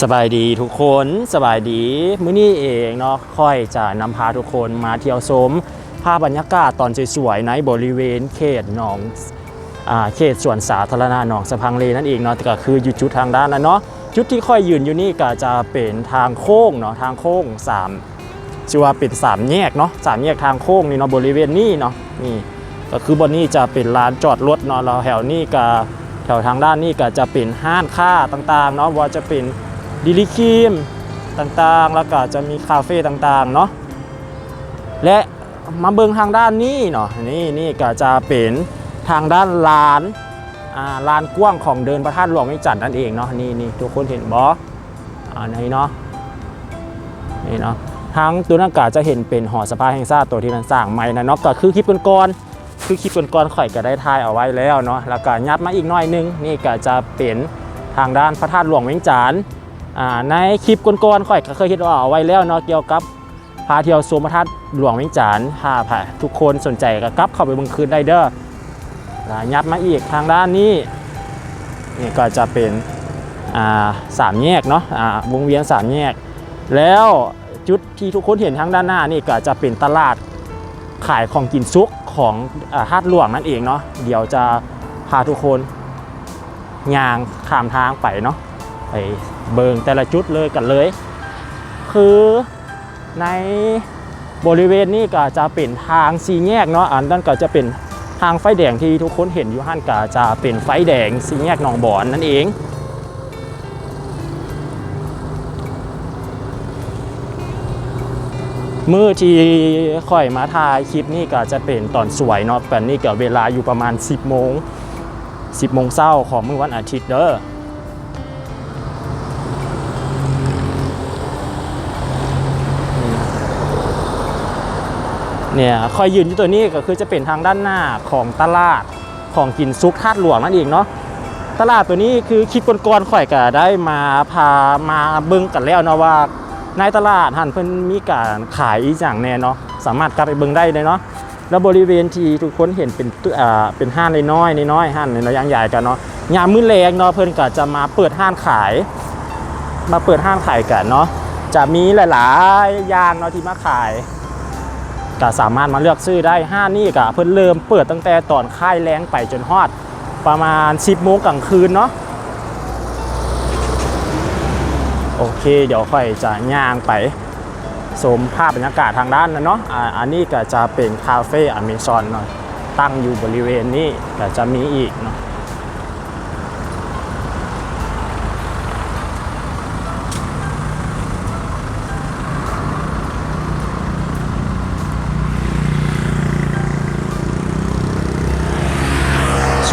สบายดีทุกคนสบายดีมื้อนี้เองเนาะค่อยจะนำพาทุกคนมาเที่ยวชมภาพบรรยากาศตอนสวยๆในบริเวณเขตหนองอ่าเขตสวนสาธารณะหนองสะพังเลนั่นเองเนาะก็คืออยู่จุดทางด้านนั้นเนาะจุดที่ค่อยยืนอยู่นี่ก็จะเป็นทางโค้งเนาะทางโค้งสามชื่อว่าเป็นสามแยกเนาะสามแยกทางโค้งนี่เนาะบริเวณนี้เนาะนี่ก็คือบนนี้จะเป็นลานจอดรถเนาะเราแถวนี้ก็แถวทางด้านนี้ก็จะเป็นห้านค้าต่างๆเนาะว่าจะเป็น ดิลิครีมต่างๆ แล้วก็จะมีคาเฟ่ต่างๆเนาะและมาเบิงทางด้านนี้เนาะนี่นี่ก็จะเป็นทางด้านลานอ่าลานกว้างของเดินพระธาตุหลวงวิจันทร์นั่นเองเนาะนี่นี่ทุกคนเห็นบออ่านี่เนาะนี่เนาะทางตัวนักกาจะเห็นเป็นหอสภาแห่งชาติตัวที่มันสร้างใหม่นะเนาะก็คือคลิปก่อนๆคือคลิปก่อนๆข่อยก็ได้ถ่ายเอาไว้แล้วเนาะแล้วก็ยัดมาอีกหน่อยนึงนี่ก็จะเป็นทางด้านพระธาตุหลวงเวียงจันทร์ ในคลิปก่อนๆข่อยก็เคยคิดว่าเอาไว้แล้วเนาะเกี่ยวกับพาเที่ยวโซมพระธาตุหลวงเวียงจันทร์ถ้าผ่าทุกคนสนใจก็กลับเข้าไปบิ่งคืนได้เด้อยับมาอีกทางด้านนี้นี่ก็จะเป็นสามแยกเนาะวงเวียนสามแยก แล้วจุดที่ทุกคนเห็นทางด้านหน้านี่ก็จะเป็นตลาดขายของกินซุกของธาตุหลวงนั่นเองเนาะเดี๋ยวจะพาทุกคนย่างข้ามทางไปเนาะ ไปเบิงแต่ละจุดเลยกันเลย คือในบริเวณนี้ก็จะเป็นทางสีแยกเนาะอันนั้นก็จะเป็นทางไฟแดงที่ทุกคนเห็นอยู่หันก็จะเป็นไฟแดงสีแยกหนองบอนนั่นเองมือที่ค่อยมาถ่ายคลิปนี่ก็จะเป็นตอนสวยเนาะแต่นี่ก็เวลาอยู่ประมาณ 10โมง10โมงเช้าของมื้อวันอาทิตย์เด้อ เนี่ยคอยยืนอยู่ตัวนี้ก็คือจะเป็นทางด้านหน้าของตลาดของกินซุกธาตุหลวงนั่นเองเนาะตลาดตัวนี้คือคลิปก่อนๆข่อยก็ได้มาพามาเบิ่งกันแล้วเนาะว่าในตลาดหันเพิ่นมีการขายอีกอย่างแน่เนาะสามารถกลับไปเบิ่งได้เลยเนาะแล้วบริเวณที่ทุกคนเห็นเป็นอ่าเป็นห้างน้อยๆน้อยๆห้างน้อยๆใหญ่กันเนาะยามมื้อแลงเนาะเพิ่นก็จะมาเปิดห้างขาย มาเปิดห้างขายกันเนาะจะมีหลายๆอย่างเนาะที่มาขาย ก็สามารถมาเลือกซื้อได้ห้านี่ก็เพิ่นเริ่มเปิดตั้งแต่ตอนค่ายแรงไปจนฮอด ประมาณ 10โมงกลางคืนเนาะโอเค เดี๋ยวค่อยจะย่างไปชมภาพบรรยากาศทางด้านนั้นเนาะอันนี้ก็จะเป็นคาเฟ่อเมซอนเนาะตั้งอยู่บริเวณนี้ก็จะมีอีกเนาะ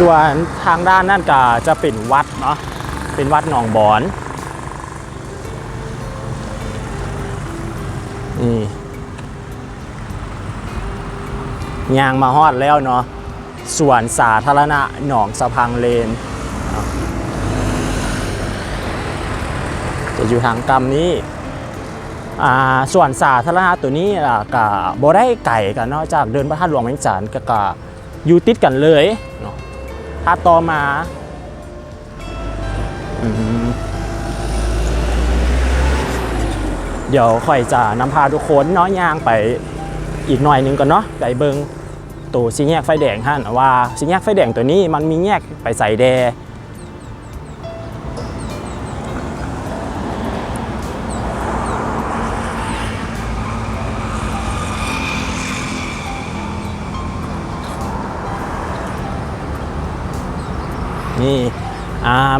ส่วนทางด้านนั่นก็จะเป็นวัดเนาะเป็นวัดหนองบอนนี่ยางมาฮอดแล้วเนาะส่วนสาธารณะหนองสะพังเลน จะอยู่ทางกรรมนี้อ่าส่วนสาธารณะตัวนี้ก็บ่ได้ไก่กันนาะจากเดินพระธาตุหลวงเวียงจันทร์ก็ก็อยู่ติดกันเลยเนาะ ถ้าต่อมาเดี๋ยวค่อยจะนำพาทุกคนเนาะย่างไปอีกหน่อยหนึงก่อนเนาะไปเบิงตัวสีแยกไฟแดงฮะว่าสีแยกไฟแดงตัวนี้มันมีแยกไปใส่แด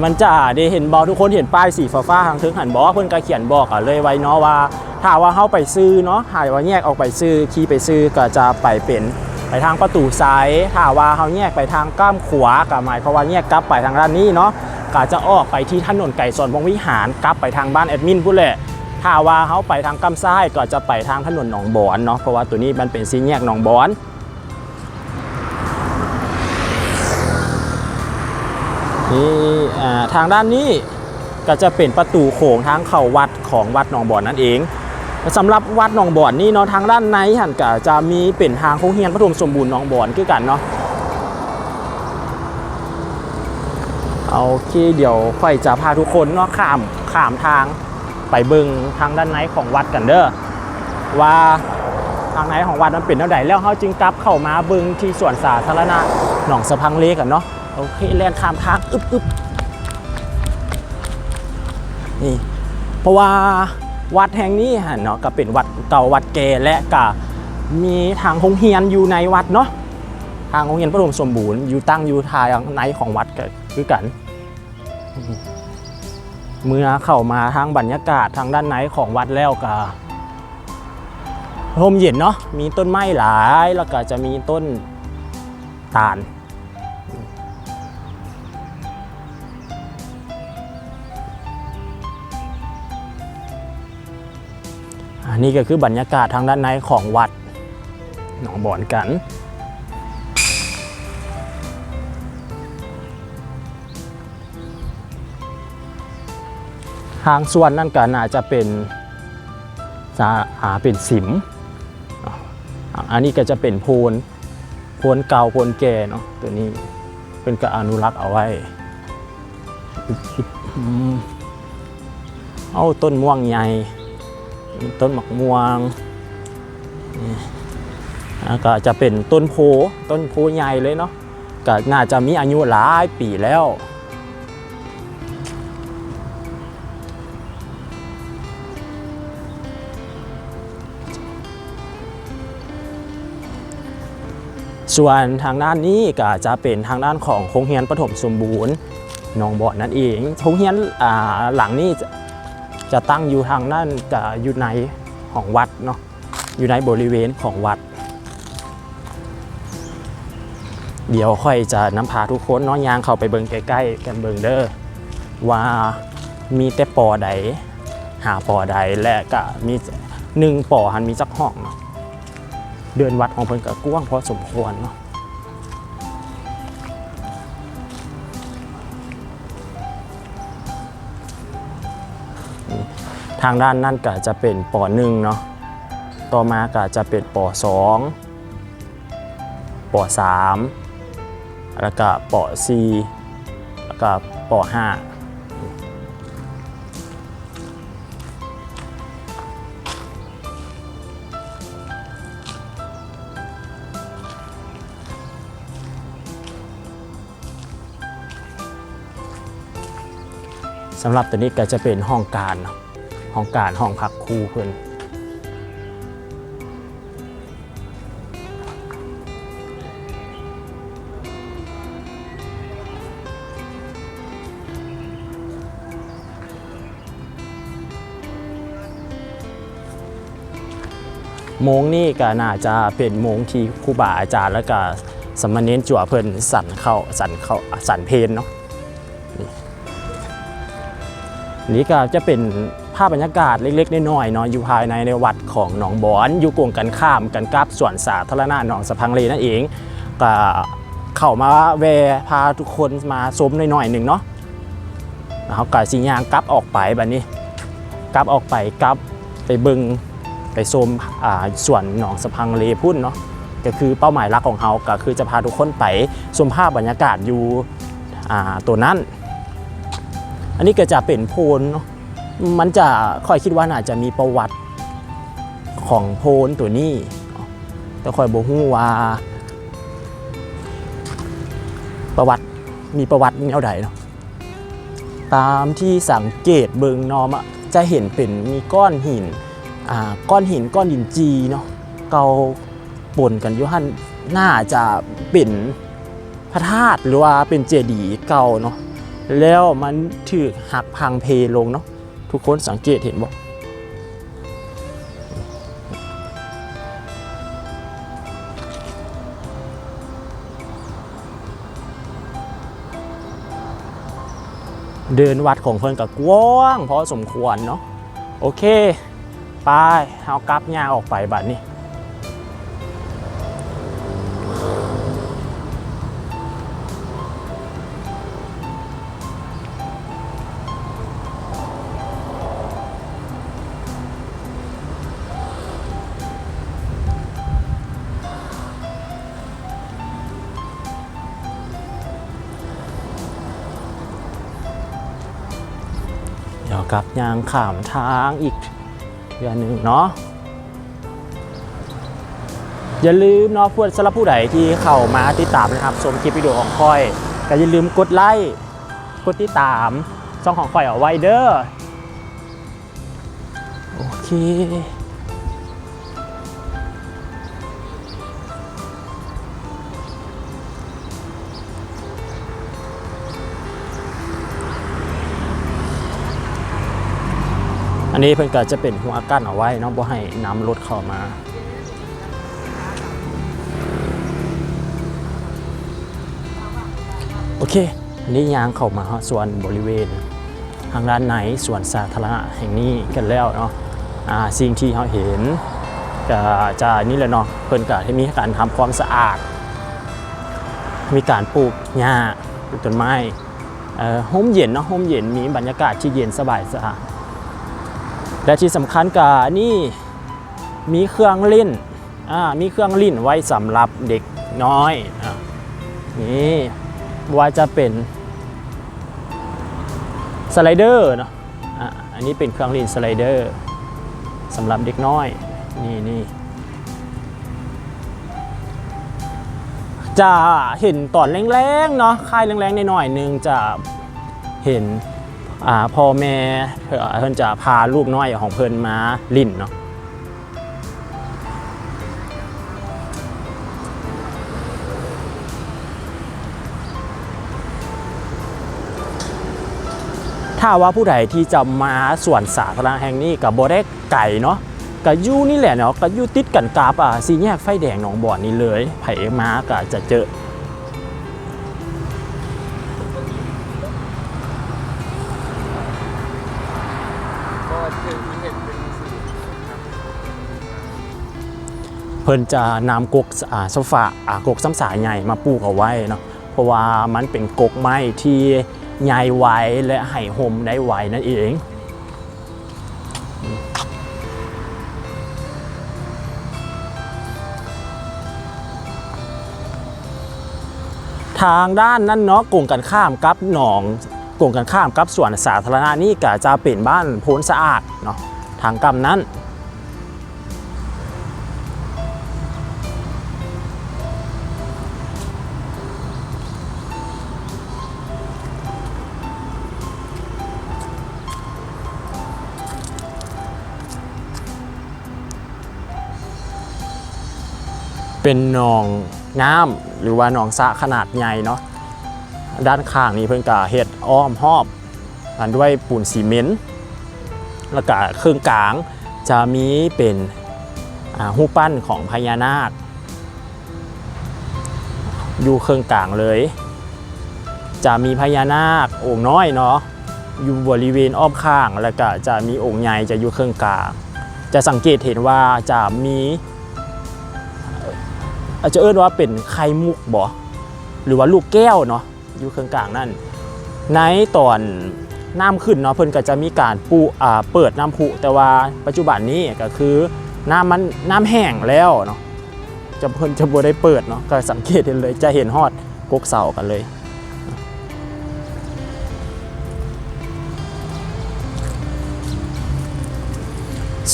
มันจะได้เห็นบอกทุกคนเห็นป้ายสีฟ้าๆทางทึงหันบอกเพิ่นก็เขียนบอกอะเลยไว้เนาะว่าถ้าว่าเฮาไปซื้อเนาะหายว่าแยกออกไปซื้อขี่ไปซื้อก็จะไปเป็นไปทางประตูซ้ายถ้าว่าเฮาแยกไปทางก้ามขวาก็หมายความว่าแยกกลับไปทางด้านนี้เนาะก็จะออกไปที่ถนนไก่สอนวงวิหารกลับไปทางบ้านแอดมินพุ่นแหละถ้าว่าเฮาไปทางก้ามซ้ายก็จะไปทางถนนหนองบอนเนาะเพราะว่าตัวนี้มันเป็นสี่แยกหนองบอน นี่ทางด้านนี้ก็จะเป็นประตูโขงทางเข้าวัดของวัดหนองบ่อนนั่นเองสำหรับวัดหนองบ่อนนี่เนาะทางด้านในหันก็จะมีเป็นทางโค้งเฮียนพระธมสมบูรณ์หนองบ่อนคือกันเนาะโอเคเดี๋ยวค่อยจะพาทุกคนเนาะข้ามขามทางไปเบิงทางด้านในของวัดกันเด้อว่าทางในของวัดมันเป็นเท่าใดแล้วเขาจึงกลับเข้ามาเบิงที่สวนสาธารณะหนองสะพังเลกันเนาะ โอเคแล่นข้ามทางอึบอึบนี่เพราะว่าวัดแห่งนี้ฮะเนาะก็เป็นวัดเก่าวัดแก่และก็มีทางโรงเรียนอยู่ในวัดเนาะทางโรงเรียนประดมสมบูรณ์อยู่ตั้งอยู่ทางในของวัดก็คือกัน เมื่อเข้ามาทางบรรยากาศทางด้านในของวัดแล้วก็ลมเย็นเนาะมีต้นไม้หลายแล้วก็จะมีต้นตาล นนี้ก็คือบรรยากาศทางด้านในของวัดหนองบอนกัน ทางส่วนนั่นก็น่าจะเป็นจะหาเป็นสิมอะอันนี้ก็จะเป็นโพนโพนเก่าโพนแก่เนาะตัวนี้เป็นก็อนุรักษ์เอาไว้อืมเอาต้นม่วงใหญ่มี ต้นหมักม่วงก็จะเป็นต้นโพต้นโพใหญ่เลยเนาะก็น่าจะมีอายุหลายปีแล้วส่วนทางด้านนี้ก็จะเป็นทางด้านของโรงเรียนปฐมสมบูรณ์หนองบ่อนั่นเองโรงเรียนหลังนี้ จะตั้งอยู่ทางด้านจะอยู่ในของวัดเนาะอยู่ในบริเวณของวัด เดี๋ยวค่อยจะนำพาทุกคนเน้องยางเข้าไปเบิงใกล้ๆกันเบิงเด้อว่ามีแต่ปอใดหาปอใดและก็มีหนึ่งปอหันมีจักห้องเนาะเดินวัดของเพิ่นก็กว้างพอสมควรเนาะ ทางด้านนั่นก็จะเป็นปหนึ่งเนาะต่อมาก็จะเป็นปสองปสามแล้วก็ปสี่แล้วก็ปห้าสำหรับตัวนี้ก็จะเป็นห้องการเนาะ ห้องการห้องพักครูเพื่อนโมงนี่ก็น่าจะเป็นโมงที่ครูบาอาจารย์แล้วก็สามเณรจั่วเพิ่นสั่นเข้าสั่นเข้าสั่นเพลนเนาะนี่ก็จะเป็นาพบรรยากาศเล็กๆน้อยๆเนาะอยู่ภายในในวัดของหนองบอนอยู่กวงกันข้ามกันกับสวนสาธารณะหนองสะพังเลนั่นเองก็เข้ามาแวะพาทุกคนมาชมหน่อยๆหนึ่งเนาะเขาก็สิยางกลับออกไปแบบนี้กลับออกไปกลับไปบิงไปชมอ่าสวนหนองสะพังเลพุ่นเนาะก็คือเป้าหมายหลักของเขาก็คือจะพาทุกคนไปชมภาพบรรยากาศอยู่อ่าตัวนั้น อันนี้ก็จะเป็นโพนเนาะ มันจะค่อยคิดว่าน่าจะมีประวัติของโพนตัวนี้เนาะแต่ค่อยบอกฮู้ว่า ประวัติมีประวัติแนวใดเนาะตามที่สังเกตเบิงนอมอะจะเห็นเป็นมีก้อนหินอ่าก้อนหินก้อนหินจีเนาะเกาปนกันยู่หันน่าจะเป็นพระธาตุหรือว่าเป็นเจดีย์เก่าเนาะแล้วมันถือหักพังเพลลงเนาะ ทุกคนสังเกตเห็นบ่เดินวัดของเพิ่นกับกว้างพอสมควรเนาะโอเค ไปเอากลับยางออกไปบัดนี้ กับยางขามทางอีกเดือนหนึ่งเนาะอย่าลืมเนาะพวกสำหรับผู้ใดที่เข้ามาติดตามนะครับชมคลิปวิดีโอของค่อยก็อย่าลืมกดไลค์กดติดตามช่องของค่อยเอาไว้เด้อโอเค นนี้เพิ่นก็จะเป็นหัวกั้นเอาไว้เนาะบ่ให้น้ำลดเข้ามาโอเค อันนี้ยางเข้ามาฮะส่วนบริเวณทางด้านไหนส่วนสาธารณะแห่งนี้กันแล้วเนาะอ่าสิ่งที่เราเห็นก็จะนี่แหละเนาะเพิ่นก็ให้มีการทำความสะอาด มีการปลูกหญ้าปลูกต้นไม้เอ่อห่มเย็นเนาะห่มเย็นมีบรรยากาศที่เย็นสบายสะอาด และที่สำคัญก็นี่มีเครื่องเล่นอ่ามีเครื่องเล่นไว้สำหรับเด็กน้อยอนี่ว่าจะเป็นสไลเดอร์เนาะอะอันนี้เป็นเครื่องเล่นสไลเดอร์สำหรับเด็กน้อยนี่นี่จะเห็นตอนแรงๆเนาะค่ายแรงๆหน่อยๆหนึงจะเห็น พ่อแม่เพิ่นเพิ่นจะพาลูกน้อยของเพิ่นมาลิ่นเนาะถ้าว่าผู้ใดที่จะมาสวนสาธารณะแห่งนี้กับโบได้ไก่เนาะกับยูนี่แหละเนาะกับยูติดกันกาบอะสีแยกไฟแดงหนองบ่อนนี่เลยไผ่มาก็จะเจอ เพิ่นจะนำกกอ่าโซฟาอ่ากกซ้ำสายใหญ่มาปลูกเอาไว้เนาะเพราะว่ามันเป็นกกไม้ที่ใหญ่ไวและให้ห่มได้ไวนั่นเองทางด้านนั้นเนาะกงกันข้ามกับหนองกงกันข้ามกับสวนสาธารณะนี่ก็จะเป็นบ้านโพ้นสะอาดเนาะทางกำนั้น เป็นหนองน้ำหรือว่าหนองสะขนาดใหญ่เนาะด้านข้างนี้เพิ่นกะเฮ็ดอ้อมหอบกันด้วยปูนซีเมนต์แล้วก็เครื่องกลางจะมีเป็นอ่ารูปปั้นของพญานาค อยู่เครื่องกลางเลย จะมีพญานาคองค์น้อยเนาะอยู่บริเวณอ้อมข้างแล้วก็จะมีองค์ใหญ่จะอยู่เครื่องกลาง จะสังเกตเห็นว่าจะมี อาจจะเอิ้นว่าเป็นไข่มุกบ่หรือว่าลูกแก้วเนาะอยู่เครื่องกลางนั่นในตอนน้ำขึ้นเนาะเพิ่นก็จะมีการปูอ่าเปิดน้ำพุแต่ว่าปัจจุบันนี้ก็คือน้ำมันน้ำแห้งแล้วเนาะจะเพิ่นจะบ่ได้เปิดเนาะก็สังเกตเห็นเลยจะเห็นฮอดกกเสากันเลย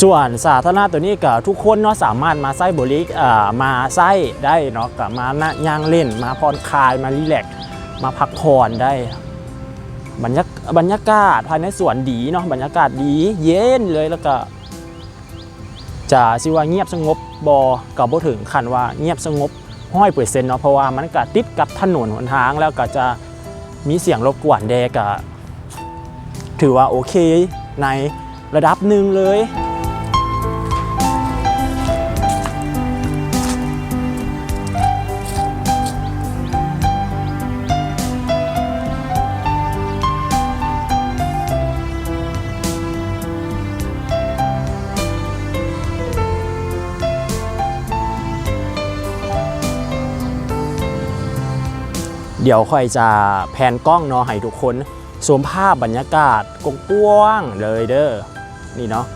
ส่วนสาธารณะตัวนี้ก็ทุกคนเนาะสามารถมาไส้บริกอ่ามาไส้ได้เนาะกับมานะย่างเล่น มาผ่อนคลายมารีแลกมาพักผ่อนได้บรรยากบรรยากาศภายในสวนดีเนาะบรรยากาศดีเย็นเลยแล้วก็จะสิว่าเงียบสงบบอกับ่ถึงคันว่าเงียบสงบห้อยเปอร์เซ็นต์เนาะเพราะว่ามันก็ติดกับถนนหนทางแล้วก็จะมีเสียงรบกวนแดกะถือว่าโอเคในระดับหนึ่งเลย เดี๋ยวค่อยจะแพนกล้องเนาะให้ทุกคนสวมภาพบรรยากาศกว้างเลยเด้อนี่เนาะ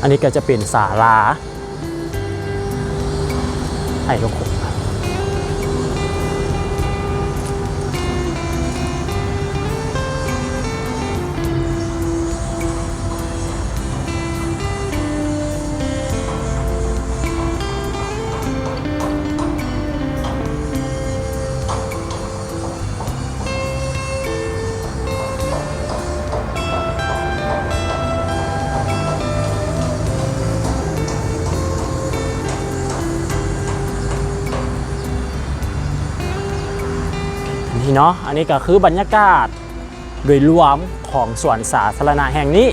อันนี้ก็จะเป็นศาลาให้ทุกคน เนาะอันนี้ก็คือบรรยากาศโดยรวมของสวนสาธารณะแห่งนี้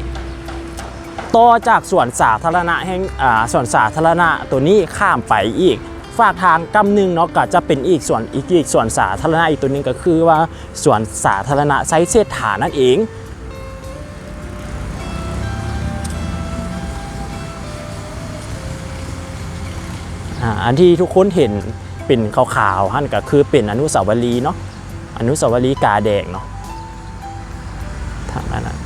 ต่อจากสวนสาธารณะแห่งอ่าสวนสาธารณะตัวนี้ข้ามไปอีกฝากทางกำหนึ่งเนาะก็จะเป็นอีกส่วนอีกอีกส่วนสาธารณะอีกตัวหนึงก็คือว่าสวนสาธารณะไซเซฐานนั่นเองอ่าอันที่ทุกคนเห็นเป็นขาวๆหั่นก็คือเป็นอนุสาวรีย์เนาะ อนุสาวรีย์กาแดงเนาะทางนั้นนะ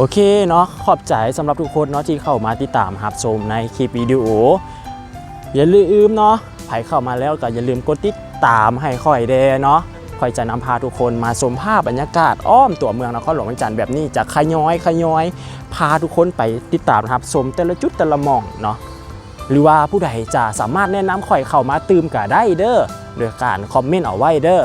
โอเคเนาะขอบใจสำหรับทุกคนเนาะที่เข้ามาติดตามรับชมในคลิปวิดีโอ อย่าลืมเนาะ ใครเข้ามาแล้วก็อย่าลืมกดติดตามให้ค่อยเดเนาะค่อยจะนำพาทุกคนมาชมภาพบรรยากาศอ้อมตัวเมืองนครหลวงเวียงจันทร์แบบนี้จะขย้อยขย้อย พาทุกคนไปติดตามนะครับชมแต่ละจุดแต่ละหมองเนาะหรือว่าผู้ใดจะสามารถแนะนำข่อยเข้ามาตื่มก็ได้เด้อโดยการคอมเมนต์เอาไว้เด้อ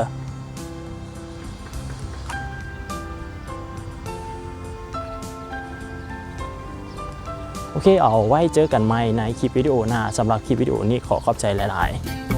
เคเอาไว้เจอกันใหม่ในคลิปวิดีโอหน้าสำหรับคลิปวิดีโอนี้ขอขอบใจหลาย ๆ